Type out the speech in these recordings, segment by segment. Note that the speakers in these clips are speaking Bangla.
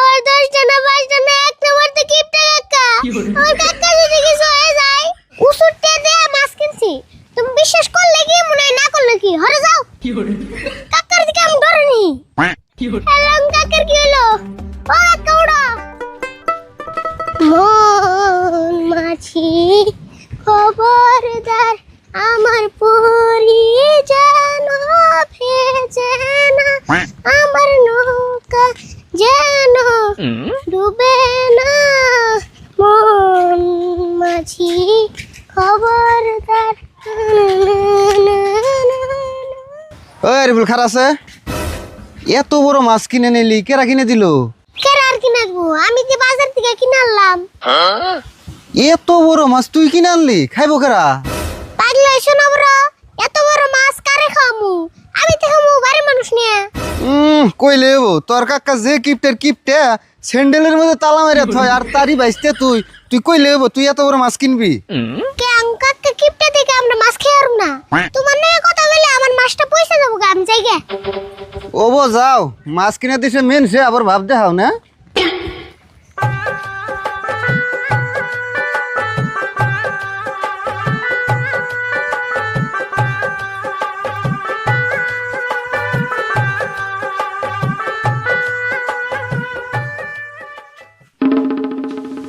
আর দশটা না পাঁচটা না এক নম্বর তো কিপটা কাকা। আমার কাকা ওই আরিফুল খার আছে? এত বড় মাছ কিনে নিলি কেরা কিনে দিল? আর কিনে দেবো আমি যে বাজার থেকে কিনে আনলাম। এত বড় মাছ তুই কিনে আনলি খাইবো কেরা? পাগলা শোনো বড় এত বড় মাছ কারে খামু আমি তো খামু বাড়ির মানুষ নিয়ে। কইলে তোর কাকা যে কিপটের কিপটে স্যান্ডেলের মধ্যে তালা থয় আর তারই বাইসতে তুই। তুই কইলে তুই এত বড় মাছ কিনবি? কিপটা থেকে আমরা মাছ খেয়ে আরুম না। তোমার নিয়ে কথা বলে আমার মাছটা পয়সা দেবো আমি যাই গে। ও বো যাও। মাছ কিনে দিছে মেন সে আবার ভাব দেখাও না।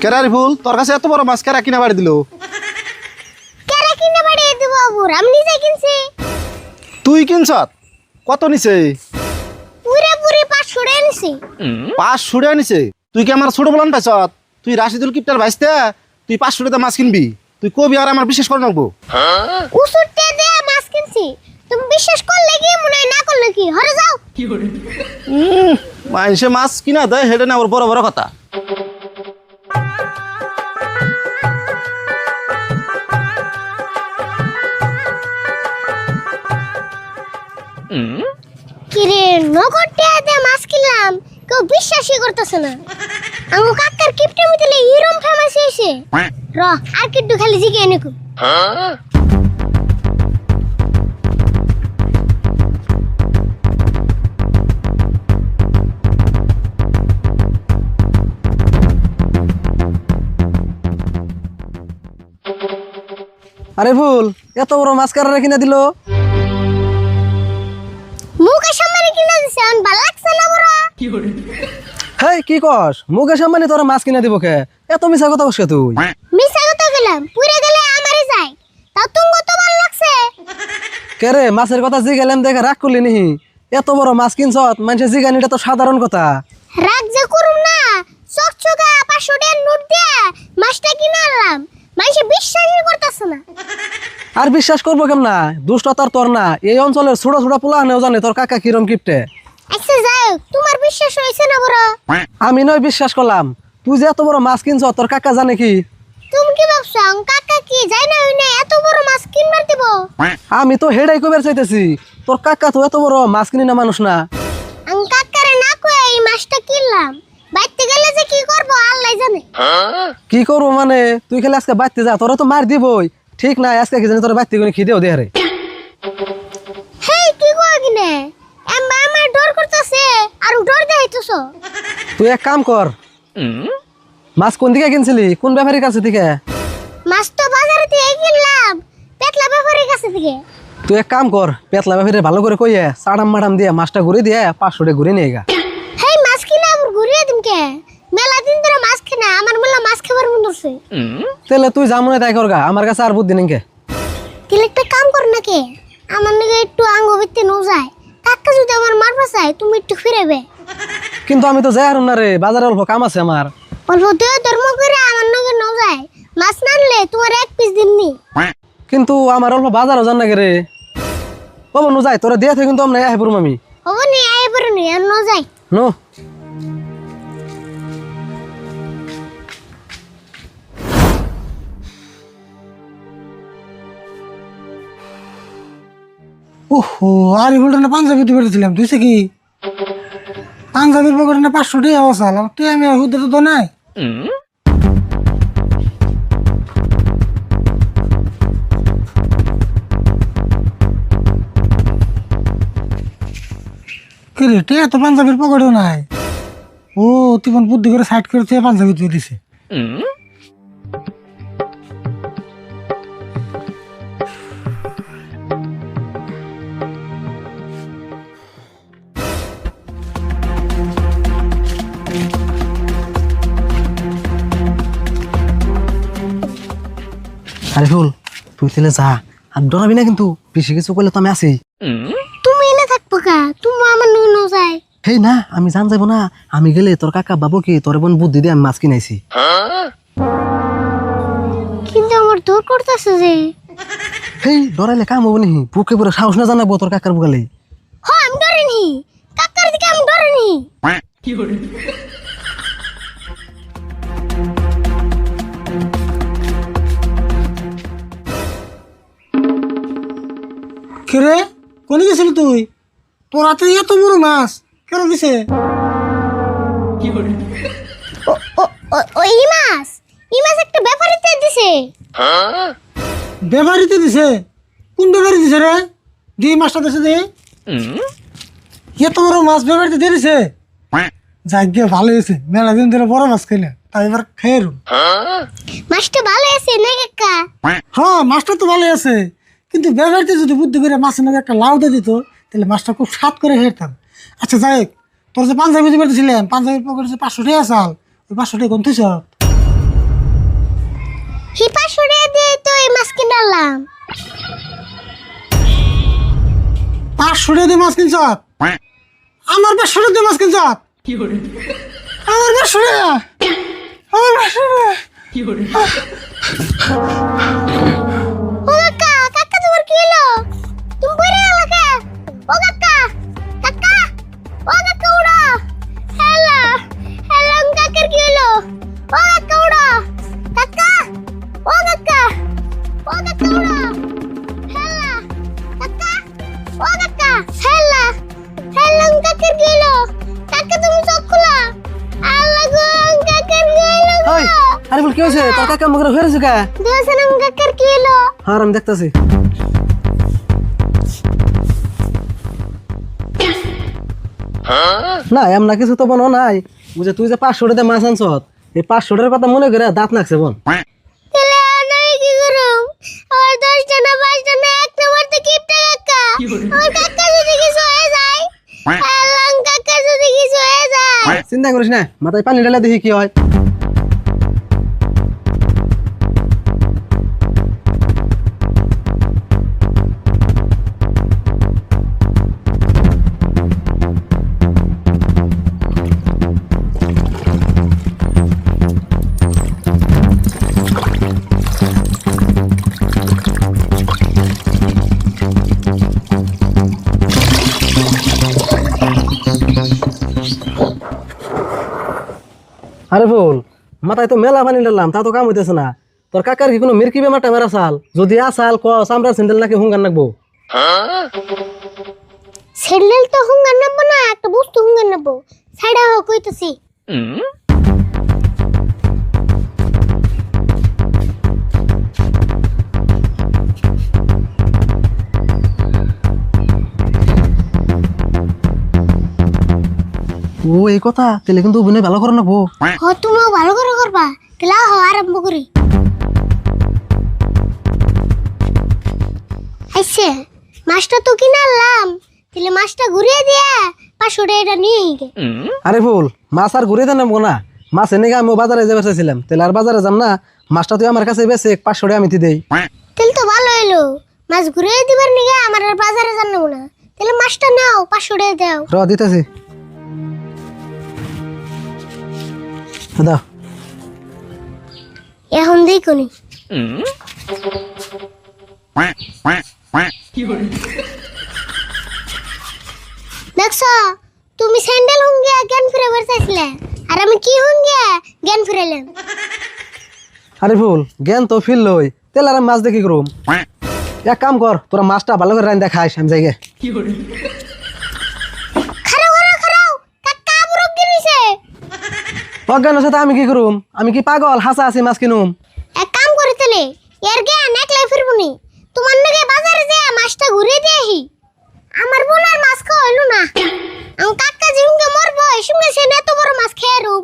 কেরা আরিফুল তোর কাছে এত বড় মাছ কেরা কিনা বাড়ি দিল? দেবো আমি নিজে কিনছি। তুই কিনছ কত নিছে? পুরে পুরি পাঁচশো টাকা নিছি। পাঁচ ছুড়ে আনিছে তুই কি আমার ছোট বলান পাইছ তুই রাশিদুল কিপটার ভাইসতে তুই পাঁচ ছুড়ে মাছ কিনবি। তুই কবি আর আমার বিশেষ করে রাখব উসুরতে দেয়া মাছ কিনছি। তুমি বিশ্বাস করলে কি মনে হয় না করলে কি? হরে যাও। মানুষে মাছ কিনা দেয় হেডে না ওর বড় বড় কথা। কিরে নগদ টাকা মাছ কিনলাম। কেউ বিশ্বাসই করতেছে না। আমার কাকার কিপটে মিতলে ইরম ফেমাস হয়েছে। র আর কিট্টু খালি জিগে এনেকু। আরে ভুল এত বড় মাছ কারারে কিনে দিল? লাগছে না বড়? হেই কি কস? মুকেশ আম্বানি তোর মাছ কিনে দিব কে? এত মিছা কথা কস তুই। মিশা কথা গেলাম পুরে গেলে আমারই যায়। তা তুঙ্গ তো ভালো লাগছে। কে রে মাছের কথা জি গেলাম দেখে রাগ করলি নিহি? এত বড় মাছ কিনছত মানুষের জিগানিটা তো সাধারণ কথা। রাগ যে করুম না চকচকা পাঁচশো টাকার নোট দিয়ে মাছটা কিনে আনলাম। মানুষে বিশ্বাসই করতেছে না। আর বিশ্বাস করব কেমন? না দুষ্ট তোর তোর না এই অঞ্চলের ছোট ছোট পোলা নেও জানে তোর কাকা কিরম কিপটে। আচ্ছা যাই হোক, তোমার বিশ্বাস হয়েছে না বড়? আমি নয় বিশ্বাস করলাম। তুই যে এত বড় মাছ কিনছ তোর কাকা জানে কি? তুমি কি ভাবছ কাকা কি? যাই না হই না এত বড় মাছ কিনবার দিব? আমি তো হেডাই কবের চাইতেছি। তোর কাকা তো এত বড় মাছ কিনি না মানুষ না। আম কাকারে না কয়ে এই মাছটা কিনলাম। বাইতে গেলে যে কি করব আল্লাহ জানে। কি করব মানে? তুই খালি আজকে বাড়তে যা তোরা তো মার দিবই। ঠিক নাই আজকে কি জানি তোর বাড়তে করে খিদেও দে রে। হেই কি কয় কিনে? আমার ডর করতেছে আর ডর দেখাইতেছো তুই এক কাম কর। মাছ কোন দিকে কিনছিলি? কোন ব্যাপারীর কাছে থেকে মাছ তো বাজারে থেকে কিনলাম পেটলা ব্যাপারের কাছে থেকে তুই এক কাম কর পেতলা ব্যাপারে ভালো করে কইয়ে সাড়াম মাডাম দিয়ে মাছটা ঘুরে দিয়ে পাঁচশো টাকা ঘুরে নিয়ে গা। হেই মাছ কিনে আবার ঘুরিয়ে দিন কে? মেলা দিন ধরে মাছ কিনা আমার মেলা মাছ খাবার মন ধরছে। তাহলে তুই যা মনে তাই করগা আমার কাছে আর বুদ্ধি নেই তাহলে একটা কাম কর নাকি আমার নাকি একটু আঙ্গ ভিত্তি নো যায়। কাকা যদি আমার চাই তুমি একটু ফিরেবে কিন্তু আমি তো যাই হারুম না রে বাজারে অল্প কাম আছে আমার। অল্প তুই ধর্ম করে আমার নগে ন যায়। মাছ নানলে তোমার এক পিস দিননি কিন্তু আমার অল্প বাজারও জান না রে। ও নু যাই তোরা দিয়ে কিন্তু আমরা আহে পড়ুম আমি। ও নি আহে পড়ুনি আর ন যায় নো? ওহো, আর এই না পাঞ্জাবি তো বেরোছিলাম তুই কি পাঞ্জাবির পকেটে না পাঁচশো টাকা বসাল তুই আমি হুদ্দে তো নাই। কি রে টিয়া তো পাঞ্জাবির পকেটও নাই। ও, তুই বুদ্ধি করে সাইড করে তুই পাঞ্জাবি তুই দিছে। আরে ফুল তুই তাহলে যা। আর ডরাবি না কিন্তু বেশি কিছু করলে তো আমি আছি। তুমি এনে থাকব কা? তুমি আমার নুন যায়। হেই না আমি জান যাব না। আমি গেলে তোর কাকা বাবু কি তোর বোন বুদ্ধি দিয়ে আমি মাছ কিনাইছি। কিন্তু আমার দূর করতেছে যে। হেই ডরাইলে কাম হব নি বুকে পুরো সাহস না জানাব তোর কাকার বুকালে। হ আমি ডরিনি। কাকার দিকে আমি ডরিনি। কিরে কোনে গেছিলি তুই? তোর হাতে এত বড় মাছ কেন দিছে? ও- ও- ও- ও ই মাছ ই মাছ একটা ব্যাপারিতে দিছে। ব্যবহারিতে দিছে? কোন ব্যবহারি দিছে রে? দি মাছটা দিছে দি। এত বড় মাছ ব্যবহারিতে দিয়ে দিছে? যাক গিয়ে ভালো হয়েছে। মেলা দিন ধরে বড় মাছ খাইলে তাই এবার খেয়ে রুম মাছটা ভালো আছে না কাকা? হ্যাঁ মাছটা তো ভালো আছে। কিন্তু ব্যবহারিতে যদি বুদ্ধি করে মাছের মধ্যে একটা লাউ দিয়ে দিত তাহলে মাছটা খুব স্বাদ করে খেতাম আচ্ছা যাই হোক, তোর যে পাঞ্জাবি দিতে পারতেছিলাম পাঞ্জাবির পকেটে যে পাঁচশো টাকা চাল ওই পাঁচশো টাকা কোন দিয়ে তো এই মাছ কিনালাম। পাঁচশো টাকা দিয়ে মাছ কিনছ? আমার পাঁচশো টাকা দিয়ে মাছ কিনছ? আমার পাঁচশো টাকা। আমার পাঁচশো টাকা। কি হয়েছে? তোর কাকা মুখে হয়ে রয়েছে কা? দেওয়ার কাকার কি হলো? হ্যাঁ আমি দেখতেছি। না এমন কিছু তো বনো নাই। বুঝে তুই যে পাঁচশো টাকা মাছ আনছ এই পাঁচশো টাকার কথা মনে করে দাঁত লাগছে বোন। না না হয়ে হয়ে চিন্তা করিস না মাথায় পানি ঢেলে দেখি কি হয়। আরে ফুল মাথায় তো মেলা পানি ঢাললাম তা তো কাম হইতেছে না। তোর কাকার কি কোনো মির্কি বেমারটা মেরা চাল যদি আসাল ক চামড়ার স্যান্ডেল নাকি হুঙ্গার নাকবো। স্যান্ডেল তো হুঙ্গার নেব না একটা বস্তু হুঙ্গার নেব সাইডা হোক ও এই কথা? তাহলে কিন্তু অভিনয় ভালো করে নাকবো। হ তুমিও ভালো করে করবা। তাহলে হ আরম্ভ করি। আইসে মাছটা তো কিনে আনলাম। তাহলে মাছটা ঘুরিয়ে দিয়া পাঁচশো টাকাটা নিয়ে গে। আরে ফুল মাছ আর ঘুরে দেন না। মাছ এনে আমি বাজারে যাবে চাইছিলাম। তাহলে আর বাজারে যাম না। মাছটা তুই আমার কাছে বেছে পাঁচশো টাকা আমি দেই। তাহলে তো ভালো হইল। মাছ ঘুরিয়ে দিবার নিগে আমার আর বাজারে জানাব না। তাহলে মাছটা নাও পাঁচশো টাকা দাও। র দিতেছি। দাও। এখন দেখুনি দেখছ তুমি স্যান্ডেল হুঙ্গে জ্ঞান ফিরে চাইছিলে আর আমি কি হুঙ্গে জ্ঞান ফিরাইলাম? আরে ফুল জ্ঞান তো ফিল লই তাহলে আর মাছ দেখি করুম? এক কাম কর তোরা মাছটা ভালো করে রান দেখাইস আমি যাই গে। খারাও অজ্ঞান সাথে আমি কি করুম? আমি কি পাগল? হাসা আছি মাছ কিনুম? এক কাম করে তাহলে, এর জ্ঞান একলাই ফিরবনি তোমার নাকি বাজারে যে মাছটা ঘুরে দিয়ে আহি। আমার বোনার মাছ খাওয়া হইল না। আমার কাকা জিমকে মরবো সঙ্গে সে এত বড় মাছ খেয়ে রূপ